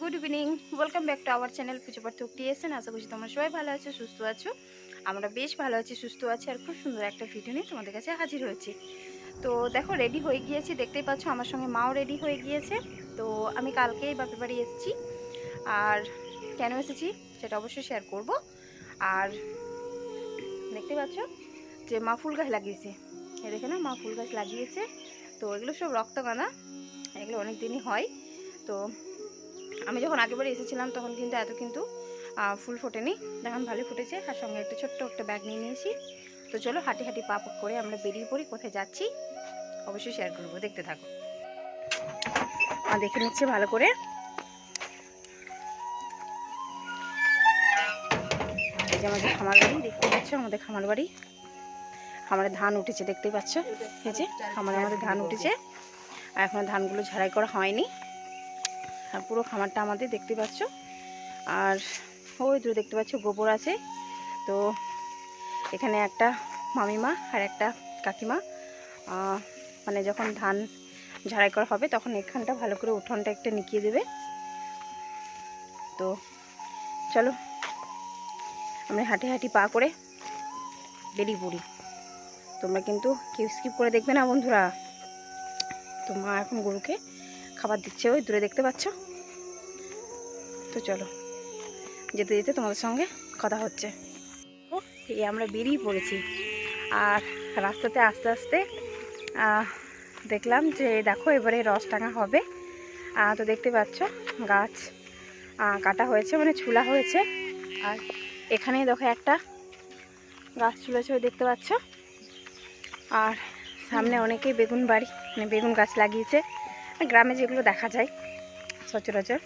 Good evening. Welcome back to our channel Puja Partha creation. আশা করছি তোমরা সবাই ভালো আছো, সুস্থ আছো। আমরা বেশ ভালো আছি, সুস্থ আছি আর খুব সুন্দর একটা ভিডিও নিয়ে তোমাদের কাছে হাজির হয়েছি। তো দেখো রেডি হয়ে গিয়েছি। দেখতেই পাচ্ছ আমার সঙ্গে মাও রেডি হয়ে গিয়েছে। তো আমি কালকেই বাপের বাড়ি এসেছি। আর কেন এসেছি সেটা অবশ্যই শেয়ার করব। আর দেখতে পাচ্ছ যে মা ফুল গাছ লাগিয়েছে। এ দেখে না, মা ফুল গাছ লাগিয়েছে। তো এগুলো সব রক্তগানা এগুলো অনেক দিনই হয়। তো আমি যখন আগেবারে এসেছিলাম, তখন কিন্তু এত কিন্তু ফুল ফোটেনি। দেখুন ভালো ফুটেছে। আর সঙ্গে একটা ছোট্ট একটা ব্যাগ নিয়ে নিয়েছি। তো চলো, হাঁটি হাঁটি পা পা করে আমরা বেরিয়ে পড়ি। কোথায় যাচ্ছি, অবশ্যই শেয়ার করব। দেখতে থাকো। দেখে নিচ্ছে ভালো করে। এই যে আমাদের খামার বাড়ি, দেখতে পাচ্ছ? আমাদের খামার বাড়ি। খামারে ধান উঠেছে, দেখতেই পাচ্ছ? এই যে, খামারে আমাদের ধান উঠেছে। আর এখনও ধানগুলো ঝাড়াই করা হয়নি। আর পুরো খামারটা আমাদের দেখতে পাচ্ছ। আর ওই দূরে দেখতে পাচ্ছ গোবর আছে। তো এখানে একটা মামিমা আর একটা কাকিমা। মানে যখন ধান ঝাড়াই করা হবে, তখন এখানটা ভালো করে উঠোনটা একটা নিকিয়ে দেবে। তো চলো, আমরা হাঁটি হাঁটি পা করে বেরিয়ে পড়ি। তোমরা কিন্তু কেউ স্কিপ করে দেখবে না বন্ধুরা। তো মা এখন গরুকে খাবার দিচ্ছে ওই দূরে দেখতে পাচ্ছ? তো চলো যেতে যেতে তোমাদের সঙ্গে কথা হচ্ছে। ও, এই আমরা বেরিয়ে পড়েছি। আর রাস্তাতে আস্তে আস্তে দেখলাম যে দেখো এবারে রস টাঙা হবে। তো দেখতে পাচ্ছ গাছ কাটা হয়েছে মানে ছুলা হয়েছে। আর এখানেই দেখো একটা গাছ ছুলেছে ওই দেখতে পাচ্ছ। আর সামনে অনেকেই বেগুন বাড়ি মানে বেগুন গাছ লাগিয়েছে। গ্রামে যেগুলো দেখা যায়, সচরাচর।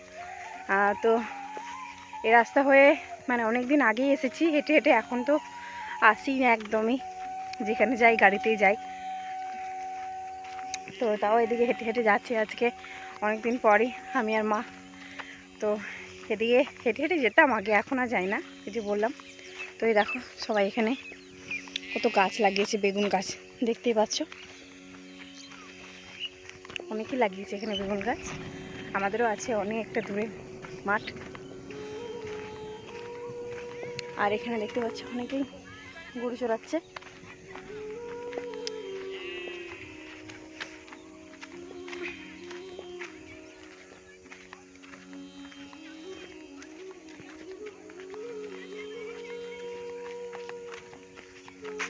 তো এ রাস্তা হয়ে মানে অনেক দিন আগেই এসেছি, হেঁটে হেঁটে এখন তো আসি না একদমই, যেখানে যাই গাড়িতেই যাই। তো তাও এদিকে হেঁটে হেঁটে যাচ্ছি আজকে অনেক দিন পরই আমি আর মা। তো এদিকে হেঁটে হেঁটে যেতাম, আগে এখন আর যাই না, এই যে বললাম। তো এই দেখো সবাই এখানে কত গাছ লাগিয়েছে, বেগুন গাছ, দেখতেই পাচ্ছ? অনেকই লাগিয়েছে এখানে বেগুন গাছ। আমাদেরও আছে অনেক একটা দূরে মাঠ। আর এখানে দেখতে পাচ্ছ অনেকেই গরু চড়াচ্ছে।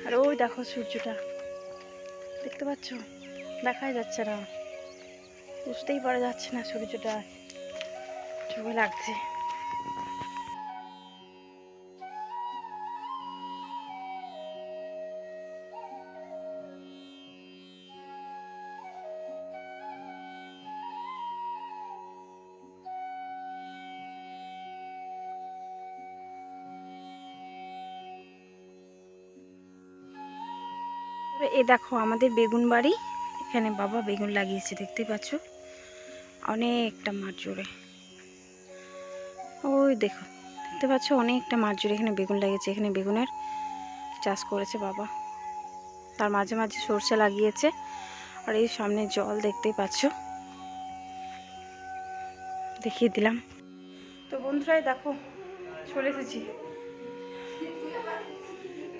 আর ওই দেখো সূর্যটা। দেখতে পাচ্ছ? দেখাই যাচ্ছে না। বুঝতেই পারা যাচ্ছে না সূর্যটা চোখে লাগছে। এ দেখো, আমাদের বেগুন বাড়ি এখানে বাবা বেগুন লাগিয়েছে দেখতে পাচ্ছ? অনেকটা মাঠ জুড়ে। ওই দেখো, দেখতে পাচ্ছ অনেকটা মাঠ জুড়ে। এখানে বেগুন লাগিয়েছে, এখানে বেগুনের চাষ করেছে বাবা। তার মাঝে মাঝে সর্ষে লাগিয়েছে। আর এই সামনে জল দেখতেই পাচ্ছ। দেখিয়ে দিলাম। তো বন্ধুরাই দেখো, চলে এসেছি।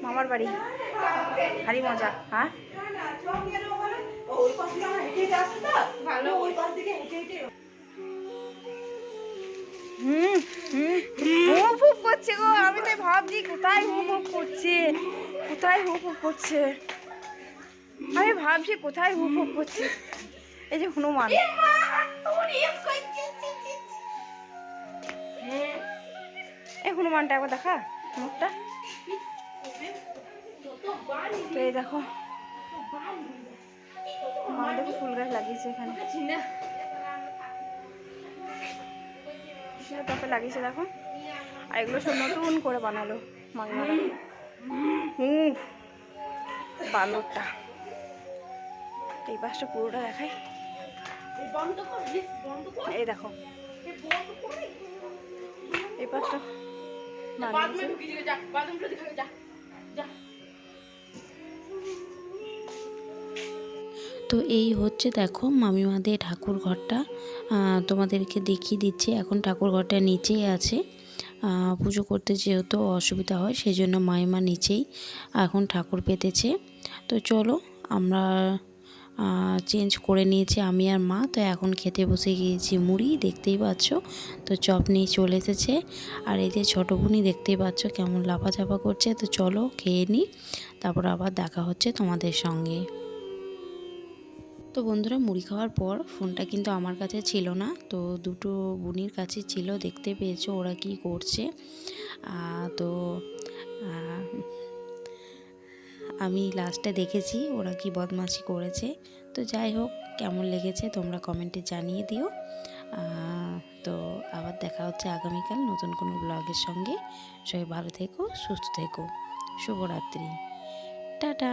মামার বাড়ি। ভারী মজা হ্যাঁ? হুম হুম হুপ হুপ করছে গো আমি তাই ভাবছি কোথায় হুপ হুপ করছে কোথায় হুপ হুপ করছে? আমি ভাবছি কোথায় হুপ হুপ করছে। এই যে হনুমান। এই হনুমানটা একবার দেখা মুখটা এই দেখো। মা দেখো ফুল গাছ লাগিয়েছে এখানে। তারপরে লাগিয়েছে দেখো? আর এগুলো সব নতুন করে বানালো মাংনারা হুম বান্দরটা এই পাশটা পুরোটা দেখাই। এই দেখো। এই পাশটা বানিয়েছে তো এই হচ্ছে দেখো মামিমাদের ঠাকুর ঘরটা। তোমাদেরকে দেখিয়ে দিচ্ছি, এখন ঠাকুর ঘরটা নিচেই আছে। পুজো করতে যেহেতু অসুবিধা হয় সেই জন্য মাইমা নিচেই এখন ঠাকুর পেতেছে। তো চলো আমরা চেঞ্জ করে নিয়েছি আমি আর মা। তো এখন খেতে বসে গিয়েছি মুড়ি, দেখতেই পাচ্ছ? তো চপ নিয়ে চলে এসেছে। আর এই যে ছোটো বোনই দেখতেই পাচ্ছ কেমন লাফাঝাপা করছে। তো চলো খেয়ে নিই তারপর আবার দেখা হচ্ছে তোমাদের সঙ্গে। তো বন্ধুরা মুড়ি খাওয়ার পর ফোনটা কিন্তু আমার কাছে ছিল না। তো দুটো বুনির কাছে ছিল, দেখতে পেয়েছ ওরা কি করছে। তো আমি লাস্টে দেখেছি ওরা কি বদমাশি করেছে। তো যাই হোক, কেমন লেগেছে তোমরা কমেন্টে জানিয়ে দিও। তো আবার দেখা হচ্ছে আগামীকাল নতুন কোনো ব্লগের সঙ্গে। সবাই ভালো থেকো, সুস্থ থেকো। শুভরাত্রি। টাটা।